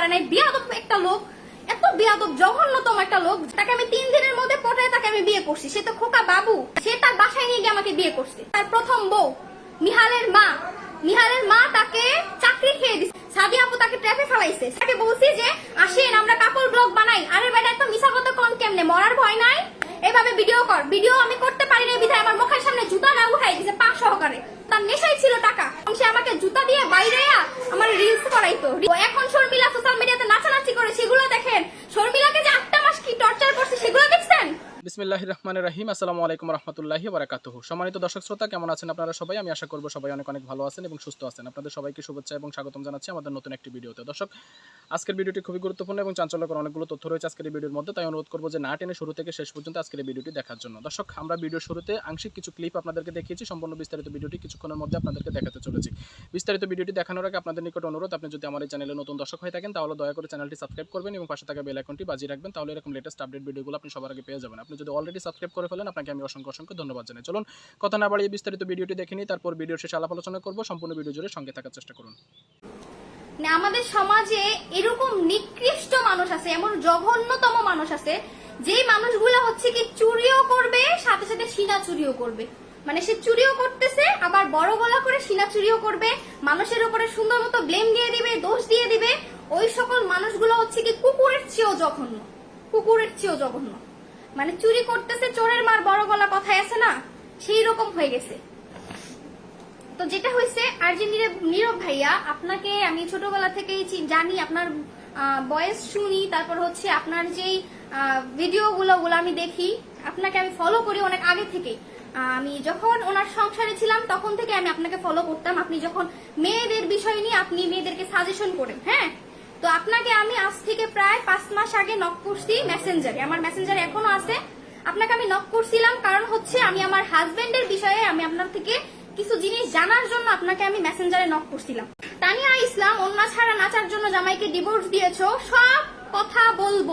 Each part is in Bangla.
পারে নাই। বিয়াদব একটা লোক, এত বিয়াদব, জঘন্যতম একটা লোক, তাকে আমি তিন দিনের মধ্যে পটায় তাকে আমি বিয়ে করছি। সে তো খোকা বাবু, সে তার বাসায় নিয়ে গিয়ে আমাকে বিয়ে করছে। তার প্রথম বউ, নিহালের মা। নিহালের মা তাকে চাকরি খেয়ে দিচ্ছে সাদি আপু তাকে ট্র্যাপে ফেলাইছে। তাকে বলছি যে, আসেন, আমরা কাপড় ব্লগ বানাই। আরে বেটা একটা মিশা কথা কম কেমনে? মরার ভয় নাই? এভাবে ভিডিও কর। ভিডিও আমি করতে পারি না বিধায় আমার মুখের সামনে জুতা না উঠাই দিছে পা সহকারে। তার নেশাই ছিল টাকা। সে আমাকে জুতা দিয়ে বাইরে আমার রিলস করাইতো। এখন শর্মিলা সোশ্যাল মিডিয়াতে নাচানাচি করে সেগুলো দেখেন শর্মিলাকে যে আটটা মাস কি টর্চার করছে সেগুলো দেখছেন বিসমিল্লাহ রহমান রাহিম। আসসালামু আলাইকুম রহমতুল্লাহি বারাকাতুহু সম্মানিত দর্শক শ্রোতা, কেমন আছেন আপনারা সবাই? আমি আশা করব সবাই অনেক অনেক ভালো আছেন এবং সুস্থ আছেন। আপনাদের সবাইকে শুভেচ্ছা এবং স্বাগতম জানাচ্ছি আমাদের নতুন একটি ভিডিওতে। দর্শক, আজকের ভিডিওটি খুবই গুরুত্বপূর্ণ এবং চাঞ্চল্যকর অনেকগুলো তথ্য রয়েছে আজকের ভিডিওর মধ্যে। তাই অনুরোধ করব যে না টেনে শুরু থেকে শেষ পর্যন্ত আজকের ভিডিওটি দেখার জন্য। দর্শক, আমরা ভিডিও শুরুতে আংশিক কিছু ক্লিপ আপনাদেরকে দেখিয়েছি। সম্পূর্ণ বিস্তারিত ভিডিওটি কিছুক্ষণের মধ্যে আপনাদেরকে দেখাতে চলেছি। বিস্তারিত ভিডিওটি দেখানোর আগে আপনাদের নিকট অনুরোধ, আপনি যদি আমার এই চ্যানেলে নতুন দর্শক হয়ে থাকেন, তাহলে দয়া করে চ্যানেলটি সাবস্ক্রাইব করবেন এবং পাশে থাকা বেল আইকনটি বাজিয়ে রাখবেন। তাহলে এরকম লেটেস্ট আপডেট ভিডিওগুলো আপনি সবার আগে পেয়ে যাবেন। আপনি যদি অলরেডি সাবস্ক্রাইব করে ফেলেন, আপনাকে আমি অসংখ্য অসংখ্য ধন্যবাদ জানাই। চলুন, কথা না বাড়িয়ে বিস্তারিত ভিডিওটি দেখে নিই, তারপর ভিডিওর শেষে আলাপ আলোচনা করব, সম্পূর্ণ ভিডিও জুড়ে সঙ্গে থাকার চেষ্টা করুন। আমাদের সমাজে এরকম নিকৃষ্ট মানুষ আছে, এমন জঘন্যতম মানুষ আছে, যেই মানুষগুলো হচ্ছে কি চুরিও করবে, সাথে সাথে সিনা চুরিও করবে। মানে সে চুরিও করতেছে, আবার বড় গলা করে সিনা চুরিও করবে, মানুষের উপরে সুন্দর মতো ব্লেম দিয়ে দিবে, দোষ দিয়ে দিবে, ওই সকল মানুষগুলো হচ্ছে কি কুকুরের চেয়েও জঘন্য। কুকুরের চেয়েও জঘন্য। মানে চুরি করতেছে, চোরের মার বড় গলা কথায় আছে না? সেই রকম হয়ে গেছে। তো যেটা হয়েছে, আর যে নীরব ভাইয়া, আপনাকে আমি ছোটবেলা থেকেই জানি, আপনার বয়েস শুনি, তারপর হচ্ছে আপনার যেই ভিডিওগুলো গুলো আমি দেখি, আপনাকে আমি ফলো করি অনেক আগে থেকেই। আমি যখন ওনার সংসারে ছিলাম, তখন থেকে আমি আপনাকে ফলো করতাম। আপনি যখন মেয়েদের বিষয় নিয়ে, আপনি মেয়েদেরকে সাজেশন করেন হ্যাঁ? তো আপনাকে আমি আজ থেকে প্রায় পাঁচ মাস আগে নক করছি মেসেঞ্জারে আমার মেসেঞ্জারে এখনও আছে। আপনাকে আমি নক করছিলাম কারণ হচ্ছে আমি আমার হাজবেন্ডের বিষয়ে আমি আপনার থেকে কিছু জিনিস জানার জন্য আপনাকে আমি মেসেঞ্জারে নক করছিলাম। তানিয়া ইসলাম অন্য ছাড়া নাচার জন্য জামাইকে ডিভোর্স দিয়েছ, সব কথা বলব।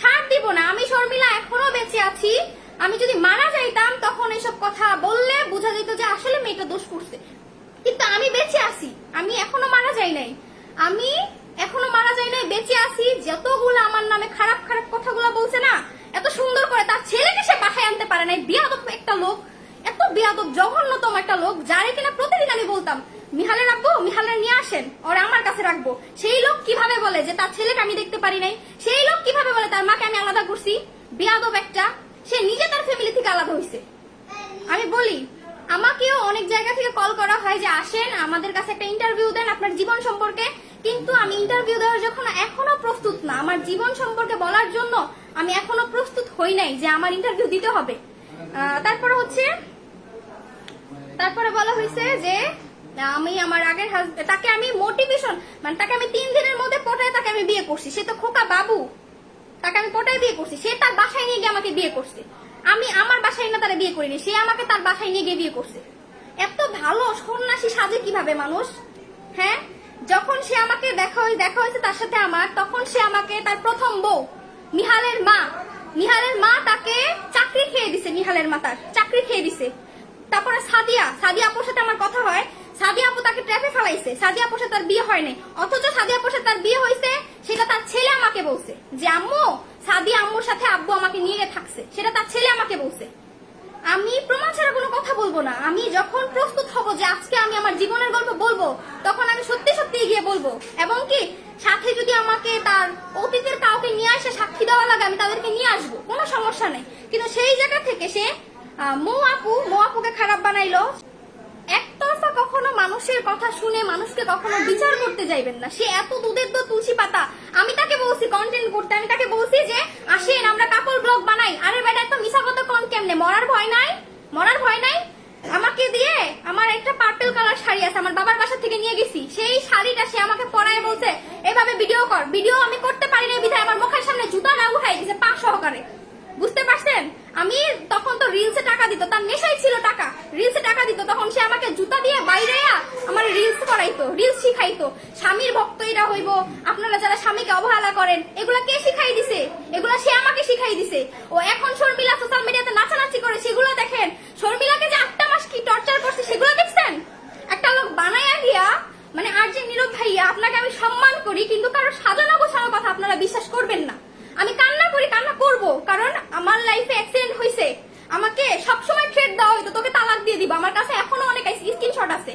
ছাড় দিব না। আমি শর্মিলা এখনও বেঁচে আছি। আমি যদি মারা যাইতাম, তখন এসব কথা বললে বোঝা যেত যে আসলে মেয়েটা দোষ করছে। কিন্তু আমি বেঁচে আছি। আমি এখনও মারা যাই নাই। আমি এখনও মারা যায় নাই, বেঁচে আছি। যতগুলো আমার নামে খারাপ খারাপ কথাগুলো বলছে না, এত সুন্দর করে তার ছেলেকে সে বাসায় আনতে পারে নাই। বিয়াদব একটা লোক, এত বিয়াদব, জঘন্যতম একটা লোক, যারে কিনা প্রতিদিন আমি বলতাম, মিহালে রাখব মিহালে নিয়ে আসেন, ওর আমার কাছে রাখব। সেই লোক কীভাবে বলে যে তার ছেলেকে আমি দেখতে পারি নাই? সেই লোক কীভাবে বলে তার মাকে আমি আলাদা করছি? বিয়াদব একটা, সে নিজে তার ফ্যামিলি থেকে আলাদা হয়েছে আমি বলি, আমাকেও অনেক জায়গা থেকে কল করা হয় যে আসেন, আমাদের কাছে একটা ইন্টারভিউ দেন আপনার জীবন সম্পর্কে। কিন্তু আমি ইন্টারভিউ দেওয়ার যখন এখনও প্রস্তুত না, আমার জীবন সম্পর্কে বলার জন্য আমি এখনও প্রস্তুত হই নাই যে আমার ইন্টারভিউ দিতে হবে। তারপরে হচ্ছে, তারপরে বলা হয়েছে যে আমি আমার আগের তাকে আমি মোটিভেশন মানে তাকে আমি তিন দিনের মধ্যে পটায় তাকে আমি বিয়ে করছি। সে তো খোকা বাবু। তাকে আমি পটায় বিয়ে করছি। সে তার বাসায় নিয়ে গিয়ে আমাকে বিয়ে করছে। আমি আমার বাসায় না তারা বিয়ে করিনি, সে আমাকে তার বাসায় নিয়ে গিয়ে বিয়ে করছে। এত ভালো সন্ন্যাসী সাজে কীভাবে মানুষ? হ্যাঁ? যখন সে আমাকে দেখা হয়ে দেখা হয়েছে তার সাথে আমার, তখন সে আমাকে তার প্রথম বউ, নিহালের মা। নিহালের মা তাকে চাকরি খেয়ে দিছে, নিহালের মা তার। চাকরি খেয়ে দিছে। তারপরে সাদিয়া সাদিয়া আপুর সাথে আমার কথা হয়। সাদিয়া আপু তাকে ট্র্যাপে ফেলাইছে। সাদিয়া আপুর সাথে তার বিয়ে হয় নাই। অথচ সাদিয়া আপুর সাথে তার বিয়ে হয়েছে, সেটা তার ছেলে আমাকে বলছে। যে আম্মু, সাদিয়া আম্মুর সাথে আব্বু আমাকে নিয়ে থাকছে, সেটা তার ছেলে আমাকে বলছে। আমি প্রমাণ ছাড়া কোনো কথা বলব না। আমি যখন প্রস্তুত হব যে আজকে আমি আমার জীবনের গল্প বলব, তখন আমি সত্যি সত্যি গিয়ে বলব। এবং কি, সাথে যদি আমাকে তার অতীতের কাউকে নিয়ে আসে সাক্ষী দেওয়া লাগে, আমি তাদেরকে নিয়ে আসব। কোনো সমস্যা নেই। কিন্তু সেই জায়গা থেকে সে মৌ আপু, মৌ আপুকে খারাপ বানাইলো। একতরফা কখনো মানুষের কথা শুনে মানুষকে কখনো বিচার করতে যাইবেন না। সে এত দুধের তো তুলসী পাতা। আমি তাকে বলছি কন্টেন্ট করতে, আমি তাকে বলছি যে, আসেন, আমরা কাপড় ব্লগ বানাই। আরে বেটা একটা মিশা কথা কোন কেমনে? মরার ভয় নাই। মরার ভয় নাই? আমাকে দিয়ে আমার একটা পার্পেল কালার শাড়ি আছে, আমার বাবার বাসা থেকে নিয়ে গেছি। সেই শাড়িটা সে আমাকে পরায় বলছে, এভাবে ভিডিও কর। ভিডিও আমি করতে পারি না বিধায় আমার মুখের সামনে জুতা না উঠাই দিছে পা সহকারে। বুঝতে পারছেন? আমি তখন তো রিলসে টাকা দিত, তার নেশাই ছিল টাকা। রিলসে টাকা দিত, তখন সে আমাকে জুতা দিয়ে বাইরে আমার রিলস করাইতো রিলস শিখাইতো। স্বামীর ভক্ত এটা হইব, আপনারা যারা স্বামীকে অবহেলা করেন, এগুলা কে শিখাই দিছে? এগুলা সে আমাকে শিখাই দিছে। ও এখন শর্মিলা মিডিয়াতে নাচানাচি করে সেগুলো দেখেন শর্মিলাকে যে আটটা মাস কি টর্চার করছে সেগুলো দেখছেন একটা লোক বানায়া গিয়া মানে আর যে নীরব ভাইয়া, আপনাকে আমি সম্মান করি, কিন্তু কারও সাজানো গোছানো কথা আপনারা বিশ্বাস করবেন না। আমি কান্না করি, কান্না করব, কারণ আমার লাইফে অ্যাক্সিডেন্ট হয়েছে আমাকে সবসময় থ্রেড দেওয়া হইতো, তোকে তালাক দিয়ে দিব। আমার কাছে এখনও অনেক স্ক্রিনশট আছে।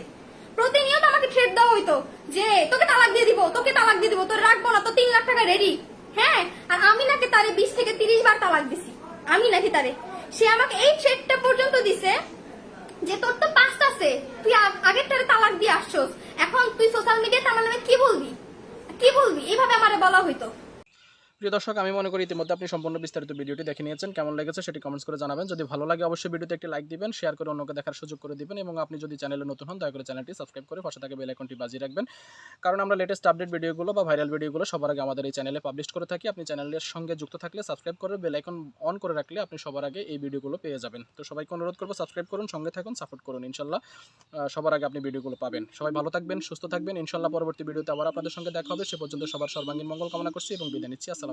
প্রতিনিয়ত আমাকে থ্রেড দেওয়া হইতো যে, তোকে তালাক দিয়ে দিব, তোকে তালাক দিয়ে দিব, তোর রাখব না তো তিন লাখ টাকা রেডি হ্যাঁ আর আমি নাকি তারে বিশ থেকে তিরিশ বার তালাক দিছি। আমি নাকি তারে। সে আমাকে এই থ্রেডটা পর্যন্ত দিছে যে তোর তো পাঁচটা আছে। তুই আগের আগেরটারে তালাক দিয়ে আসছস। এখন তুই সোশ্যাল মিডিয়াতে আমার নামে কি বলবি? কি বলবি? এইভাবে আমারে বলা হইতো। প্রিয় দর্শক, আমি মনে করি ইতিমধ্যে আপনি সম্পূর্ণ বিস্তারিত ভিডিওটি দেখে নিয়েছেন। কেমন লেগেছে সেটি কমেন্টস করে জানাবেন। যদি ভালো লাগে অবশ্যই ভিডিওতে একটি লাইক দিবেন শেয়ার করে অন্যকে দেখার সুযোগ করে দিবেন এবং আপনি যদি চ্যানেলে নতুন হন, দয়া করে চ্যানেলটি সাবস্ক্রাইব করে পাশে থাকা বেল আইকনটি বাজিয়ে রাখবেন। কারণ আমরা লেটেস্ট আপডেট ভিডিওগুলো বা ভাইরাল ভিডিওগুলো সবার আগে আমাদের এই চ্যানেলে পাবলিশ করে থাকি। আপনি চ্যানেলের সঙ্গে যুক্ত থাকলে সাবস্ক্রাইব করে বেল আইকন অন করে রাখলে আপনি সবার আগে এই ভিডিওগুলো পেয়ে যাবেন। তো সবাইকে অনুরোধ করব সাবস্ক্রাইব করুন, সঙ্গে থাকুন সাপোর্ট করুন, ইনশাল্লাহ সবার আগে আপনি ভিডিওগুলো পাবেন। সবাই ভালো থাকবেন, সুস্থ থাকবেন। ইনশাল্লাহ পরবর্তী ভিডিওতে আবার আপনাদের সঙ্গে দেখা হবে। সে পর্যন্ত সবার সর্বাঙ্গীন মঙ্গল কামনা করছি এবং বিদায় নিচ্ছি। আসসালামু